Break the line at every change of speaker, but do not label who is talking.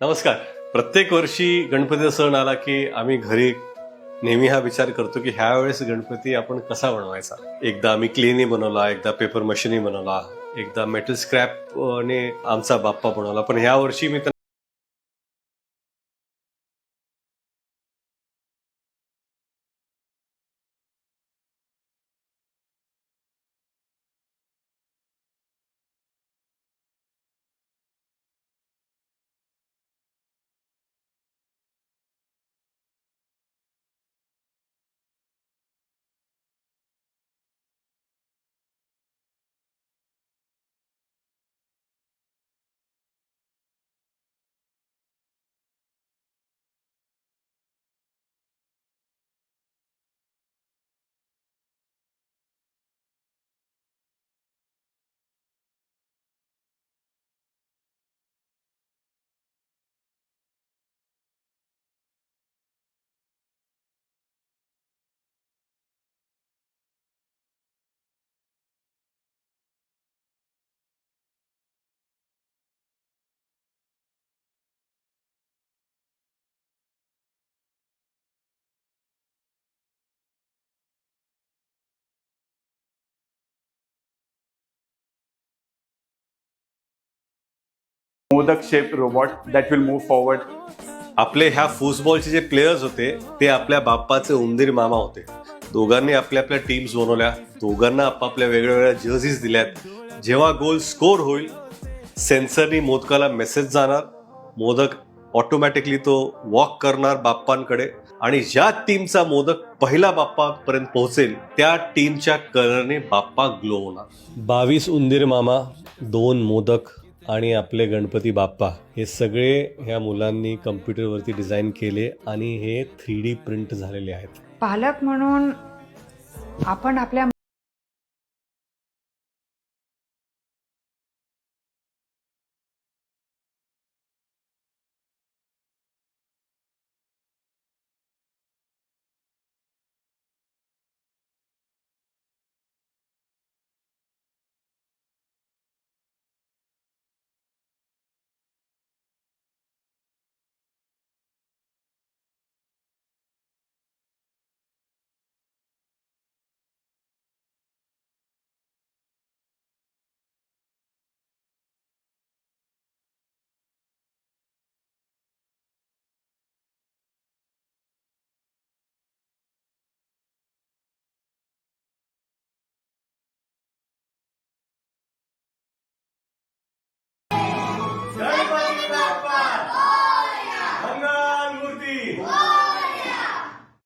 नमस्कार. प्रत्येक वर्षी गणपतीचा सण आला की आम्ही घरी नेहमी हा विचार करतो की ह्या वेळेस गणपती आपण कसा बनवायचा? एकदा आम्ही क्लेने बनवला एकदा पेपर मशीनी बनवला एकदा मेटल स्क्रॅपने आमचा बाप्पा बनवला. पण ह्या वर्षी मी
Modak shaped robot that will move forward.
आपले ह्या फुटबॉलचे जे प्लेयर्स होते ते आपल्या बाप्पाचे उंदीर मामा होते. दोघांनी आपल्या आपल्या टीम्स बनवल्या. दोघांना आपापल्या वेगळ्या वेगळ्या जर्सीज दिल्यात. जेव्हा गोल स्कोर होईल सेन्सरनी मोदकाला मेसेज जाणार. मोदक ऑटोमॅटिकली तो वॉक करणार बाप्पांकडे. आणि ज्या टीमचा मोदक पहिला बाप्पापर्यंत पोहोचेल त्या टीमच्या कलरने बाप्पा ग्लो होणार. बावीस उंदीर मामा दोन मोदक. आणि आपले गणपती बाप्पा हे सगळे ह्या मुलांनी कम्प्युटरवरती डिझाईन केले आणि हे थ्री डी प्रिंट झालेले आहेत.
पालक म्हणून आपण आपल्या